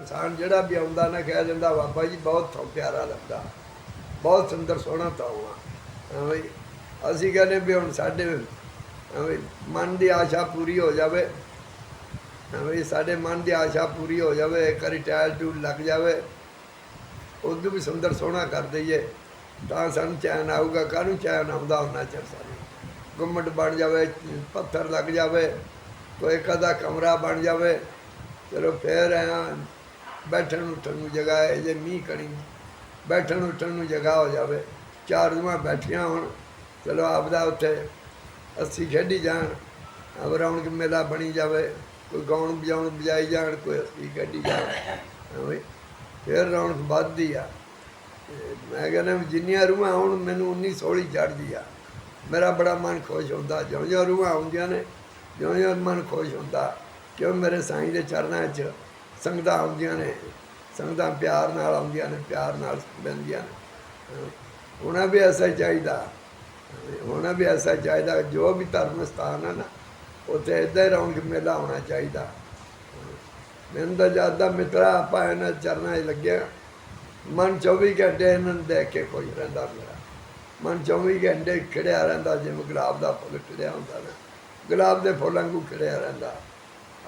ਇਨਸਾਨ ਜਿਹੜਾ ਵੀ ਆਉਂਦਾ ਨਾ ਕਹਿ ਜਾਂਦਾ ਬਾਬਾ ਜੀ, ਬਹੁਤ ਥੋ ਪਿਆਰਾ ਲੱਗਦਾ। ਬਹੁਤ ਸੁੰਦਰ, ਸੋਹਣਾ ਤਾਉਆ ਬਈ ਅਸੀਂ ਕਹਿੰਦੇ ਵੀ ਹੁਣ ਸਾਡੇ ਵੀ ਮਨ ਦੀ ਆਸ਼ਾ ਪੂਰੀ ਹੋ ਜਾਵੇ। ਵੀ ਸਾਡੇ ਮਨ ਦੀ ਆਸ਼ਾ ਪੂਰੀ ਹੋ ਜਾਵੇ, ਇੱਕ ਵਾਰੀ ਟਾਇਲ ਟੂਲ ਲੱਗ ਜਾਵੇ। ਉਦੋਂ ਵੀ ਸੁੰਦਰ, ਸੋਹਣਾ ਕਰ ਦਈਏ, ਤਾਂ ਸਾਨੂੰ ਚੈਨ ਆਊਗਾ। ਕਾਹਨੂੰ ਚੈਨ ਆਉਂਦਾ ਉਹਨਾਂ ਚਿਰ ਸਾਨੂੰ? ਗੁੰਮਟ ਬਣ ਜਾਵੇ, ਪੱਥਰ ਲੱਗ ਜਾਵੇ, ਕੋਈ ਕਦਾ ਕਮਰਾ ਬਣ ਜਾਵੇ, ਚਲੋ ਫੇਰ ਆ ਬੈਠਣ ਉੱਠਣ ਨੂੰ ਜਗ੍ਹਾ ਹੈ, ਜੇ ਮੀਂਹ ਕਣੀ, ਬੈਠਣ ਉੱਠਣ ਨੂੰ ਜਗ੍ਹਾ ਹੋ ਜਾਵੇ। ਚਾਰ ਜਮਾਂ ਬੈਠੀਆਂ ਹੁਣ, ਚਲੋ ਆਪਦਾ ਉੱਥੇ ਅੱਸੀ ਖੇਡੀ ਜਾਣ ਅਬ ਰੌਣਕ ਮੇਲਾ ਬਣੀ ਜਾਵੇ, ਕੋਈ ਗਾਉਣ ਬਜਾਉਣ ਬਜਾਈ ਜਾਣ, ਕੋਈ ਅੱਸੀ ਖੇਡੀ ਜਾਣ, ਐਵੇਂ। ਫੇਰ ਰੌਣਕ ਵੱਧਦੀ ਆ। ਮੈਂ ਕਹਿੰਦਾ ਵੀ ਜਿੰਨੀਆਂ ਰੂਹਾਂ ਆਉਣ, ਮੈਨੂੰ ਉਨੀ ਸੋਹਣੀ ਚੜ੍ਹਦੀ ਆ। ਮੇਰਾ ਬੜਾ ਮਨ ਖੁਸ਼ ਹੁੰਦਾ। ਜਿਉਂ ਜਿਉਂ ਰੂਹਾਂ ਆਉਂਦੀਆਂ ਨੇ ਜਿਉਂ ਜਿਉਂ ਮਨ ਖੁਸ਼ ਹੁੰਦਾ। ਕਿਉਂ ਮੇਰੇ ਸਾਈਂ ਦੇ ਚਰਨਾਂ 'ਚ ਸੰਗਤਾਂ ਆਉਂਦੀਆਂ ਨੇ ਸੰਗਤਾਂ ਪਿਆਰ ਨਾਲ ਆਉਂਦੀਆਂ ਨੇ ਪਿਆਰ ਨਾਲ ਬੰਦੀਆਂ ਨੇ। ਉਹਨਾਂ ਵੀ ਐਸਾ ਹੀ ਚਾਹੀਦਾ। ਹੋਣਾ ਵੀ ਐਸਾ ਚਾਹੀਦਾ ਜੋ ਵੀ ਧਰਮ ਸਥਾਨ ਹੈ ਨਾ ਉੱਥੇ ਇਦਾਂ ਹੀ ਰੌਣਕ ਮੇਲਾ ਹੋਣਾ ਚਾਹੀਦਾ। ਮੈਨੂੰ ਤਾਂ ਜ਼ਿਆਦਾ ਮਿੱਤਰਾ ਆਪਾਂ ਇਹਨਾਂ ਚਰਨਾਂ 'ਚ ਲੱਗਿਆ ਮਨ 24 ਘੰਟੇ ਇਹਨਾਂ ਨੂੰ ਦੇਖ ਕੇ ਖੁਸ਼ ਰਹਿੰਦਾ ਮੇਰਾ। ਮਨ 24 ਘੰਟੇ ਖੜਿਆ ਰਹਿੰਦਾ ਜਿਵੇਂ ਗੁਲਾਬ ਦਾ ਫੁੱਲ ਖਿੜਿਆ ਹੁੰਦਾ ਨਾ। ਗੁਲਾਬ ਦੇ ਫੁੱਲ ਵਾਂਗੂ ਖਿੜਿਆ ਰਹਿੰਦਾ।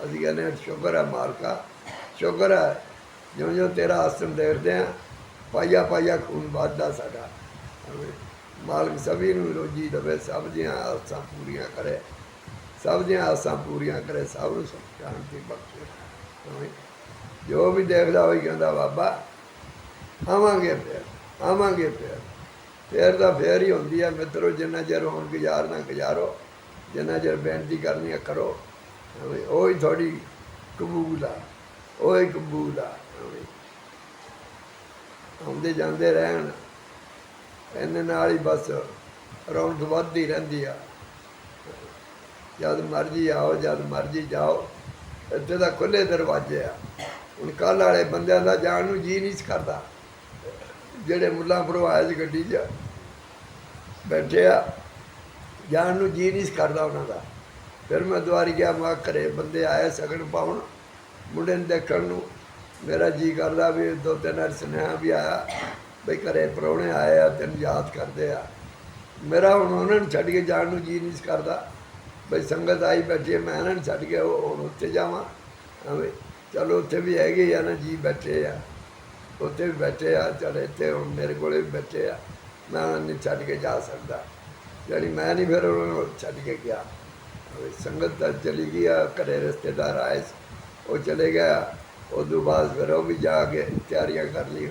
ਅਸੀਂ ਕਹਿੰਦੇ ਹਾਂ, ਸ਼ੁਕਰ ਹੈ ਮਾਲਕਾ ਸ਼ੁਕਰ ਹੈ। ਜਿਉਂ ਜਿਉਂ ਤੇਰਾ ਆਸਨ ਦੇਖਦੇ ਆ ਪਾਈਆ ਪਾਈਆ ਖੂਨ ਵੱਧਦਾ ਸਾਡਾ। ਮਾਲਕ ਸਭੀ ਨੂੰ ਰੋਜੀ ਦੇਵੇ, ਸਭ ਦੀਆਂ ਆਸਾਂ ਪੂਰੀਆਂ ਕਰੇ। ਸਭ ਦੀਆਂ ਆਸਾਂ ਪੂਰੀਆਂ ਕਰੇ, ਸਭ ਨੂੰ ਸੁਖ ਸ਼ਾਂਤੀ ਬਖਸ਼ੇ। ਜੋ ਵੀ ਦੇਖਦਾ ਹੋਈ ਕਹਿੰਦਾ, ਬਾਬਾ, ਆਵਾਂਗੇ ਫਿਰ ਆਵਾਂਗੇ ਫਿਰ। ਫਿਰ ਤਾਂ ਫੇਰ ਹੀ ਹੁੰਦੀ ਹੈ ਮਿੱਤਰੋ, ਜਿੰਨਾ ਚਿਰ ਹੁਣ ਗੁਜ਼ਾਰਨਾ ਗੁਜ਼ਾਰੋ, ਜਿੰਨਾ ਚਿਰ ਬੇਨਤੀ ਕਰਨੀ ਹੈ ਕਰੋ। ਆਮੀਨ। ਉਹ ਹੀ ਤੁਹਾਡੀ ਕਬੂਲ ਆ। ਉਹ ਇੱਕ ਕਬੂਲ ਆ ਆਉਂਦੇ ਜਾਂਦੇ ਰਹਿਣ ਇਹਨੇ ਨਾਲ ਹੀ ਬਸ ਰੌਣਕ ਵੱਧਦੀ ਰਹਿੰਦੀ ਆ। ਜਦ ਮਰਜ਼ੀ ਆਓ, ਜਦ ਮਰਜ਼ੀ ਜਾਓ, ਇੱਥੇ ਤਾਂ ਖੁੱਲੇ ਦਰਵਾਜ਼ੇ ਆ। ਹੁਣ ਕੱਲ ਵਾਲੇ ਬੰਦਿਆਂ ਦਾ ਜਾਣ ਨੂੰ ਜੀ ਨਹੀਂ ਸੀ ਕਰਦਾ। ਜਿਹੜੇ ਮੁੱਲਾ ਆਏ ਗੱਡੀ 'ਚ, ਬੈਠੇ ਆ, ਜਾਣ ਨੂੰ ਜੀ ਨਹੀਂ ਸੀ ਕਰਦਾ ਉਹਨਾਂ ਦਾ। ਫਿਰ ਮੈਂ ਦੁਆਰੀ ਗਿਆ, ਮੈਂ ਘਰੇ ਬੰਦੇ ਆਏ ਸਗਨ ਪਾਉਣ। ਮੁੰਡੇ ਨੂੰ ਦੇਖਣ ਨੂੰ ਮੇਰਾ ਜੀ ਕਰਦਾ ਵੀ ਦੋ ਤਿੰਨ ਵਾਰ ਸੁਨੇਹਾ ਵੀ ਆਇਆ ਬਈ ਘਰੇ ਪ੍ਰਾਹੁਣੇ ਆਏ ਆ ਤੈਨੂੰ ਯਾਦ ਕਰਦੇ ਆ। ਮੇਰਾ ਹੁਣ ਉਹਨਾਂ ਨੂੰ ਛੱਡ ਕੇ ਜਾਣ ਨੂੰ ਜੀ ਨਹੀਂ ਸੀ ਕਰਦਾ। ਬਈ ਸੰਗਤ ਆਈ ਬੈਠੀ ਹੈ, ਮੈਂ ਇਹਨਾਂ ਨੂੰ ਛੱਡ ਕੇ ਹੁਣ ਉੱਥੇ ਜਾਵਾਂ। ਐਵੇਂ ਚਲੋ ਉੱਥੇ ਵੀ ਹੈਗੇ ਆ ਨਾ ਜੀ ਬੈਠੇ ਆ। ਉੱਥੇ ਵੀ ਬੈਠੇ ਆ ਚਲ ਇੱਥੇ ਹੁਣ ਮੇਰੇ ਕੋਲੇ ਵੀ ਬੈਠੇ ਆ। ਮੈਂ ਉਹਨਾਂ ਨੂੰ ਛੱਡ ਕੇ ਜਾ ਸਕਦਾ। ਜਿਹੜੀ ਮੈਂ ਨਹੀਂ ਫਿਰ ਉਹਨਾਂ ਨੂੰ ਛੱਡ ਕੇ ਗਿਆ। ਸੰਗਤ ਤਾਂ ਚਲੀ ਗਈ ਆ ਘਰੇ ਰਿਸ਼ਤੇਦਾਰ ਆਏ ਸੀ, ਉਹ ਚਲੇ ਗਿਆ। ਉਦੋਂ ਬਾਅਦ ਫਿਰ ਉਹ ਵੀ ਜਾ ਕੇ ਤਿਆਰੀਆਂ ਕਰ ਲਈਆਂ।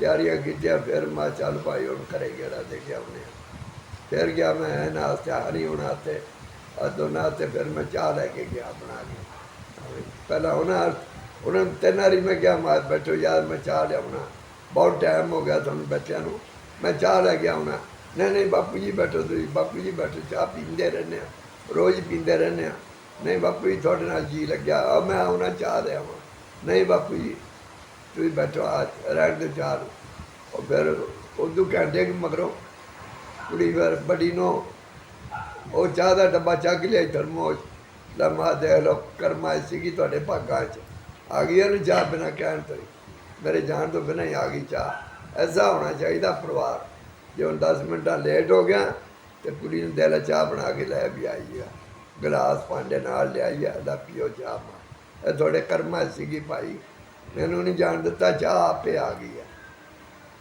ਤਿਆਰੀਆਂ ਕੀਤੀਆਂ, ਫਿਰ ਮੈਂ ਚੱਲ ਭਾਈ ਹੁਣ ਘਰੇ ਗੇੜਾ ਦੇ ਕੇ ਆਉਣੇ ਆ। ਫਿਰ ਗਿਆ ਮੈਂ ਨਾਲ ਤਿਆਰ ਨਹੀਂ ਹੋਣਾ ਤੇ ਆ ਤੇ ਫਿਰ ਮੈਂ ਚਾਹ ਲੈ ਕੇ ਗਿਆ ਬਣਾ ਕੇ। ਪਹਿਲਾਂ ਉਹਨਾਂ ਉਹਨਾਂ ਨੂੰ ਤਿੰਨ ਵਾਰੀ ਮੈਂ ਕਿਹਾ, ਮੈਂ ਬੈਠੋ ਯਾਰ, ਮੈਂ ਚਾਹ ਲਿਆਉਣਾ। ਬਹੁਤ ਟਾਈਮ ਹੋ ਗਿਆ ਤੁਹਾਨੂੰ ਬੱਚਿਆਂ ਨੂੰ। ਮੈਂ ਚਾਹ ਲੈ ਕੇ ਆਉਣਾ। ਨਹੀਂ ਨਹੀਂ, ਬਾਪੂ ਜੀ ਬੈਠੋ ਤੁਸੀਂ। ਬਾਪੂ ਜੀ ਬੈਠੋ, ਚਾਹ ਪੀਂਦੇ ਰਹਿੰਦੇ ਆ। ਰੋਜ਼ ਪੀਂਦੇ ਰਹਿੰਦੇ ਆ। ਨਹੀਂ ਬਾਪੂ ਜੀ, ਤੁਹਾਡੇ ਨਾਲ ਜੀ ਲੱਗਿਆ। ਆ ਮੈਂ ਆਉਣਾ ਚਾਹ ਲਿਆਵਾਂ ਨਹੀਂ ਬਾਪੂ ਜੀ, ਤੁਸੀਂ ਬੈਠੋ, ਆ ਰਹਿਣ ਦੇ ਚਾਹ ਨੂੰ। ਉਹ ਫਿਰ ਉਦੋਂ ਘੰਟੇ ਕੁ ਮਗਰੋਂ ਕੁੜੀ ਫਿਰ ਬੜੀ ਨੂੰ ਉਹ ਚਾਹ ਦਾ ਡੱਬਾ ਚੱਕ ਲਿਆ ਥਰਮੋਸ ਲਮਾ ਦੇ। ਲੋ ਕਰਮਾਈ ਸੀਗੀ ਤੁਹਾਡੇ ਭਾਗਾਂ 'ਚ। ਆ ਗਈ ਉਹਨੂੰ ਚਾਹ ਬਿਨਾ ਕਹਿਣ ਤੋਂ ਮੇਰੇ ਜਾਣ ਤੋਂ ਬਿਨਾਂ ਹੀ ਆ ਗਈ ਚਾਹ। ਐਸਾ ਹੋਣਾ ਚਾਹੀਦਾ ਪਰਿਵਾਰ। ਜੇ ਹੁਣ 10 ਮਿੰਟਾਂ ਲੇਟ ਹੋ ਗਿਆ ਤੇ ਕੁੜੀ ਨੂੰ ਦੇ ਲੈ ਚਾਹ ਬਣਾ ਕੇ ਲੈ ਵੀ ਆਈ ਆ। ਗਲਾਸ ਭਾਂਡੇ ਨਾਲ ਲਿਆਈ ਆ ਦਾ ਪੀਓ ਚਾਹ ਮਾ ਇਹ ਤੁਹਾਡੇ ਕਰਮਾਂ 'ਚ ਸੀਗੀ ਭਾਈ। ਮੈਨੂੰ ਨਹੀਂ ਜਾਣ ਦਿੱਤਾ, ਚਾਹ ਆਪੇ ਆ ਗਈ ਹੈ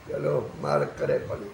ਚਲੋ, ਮਾਲਕ ਕਰੇ ਭਲੀ।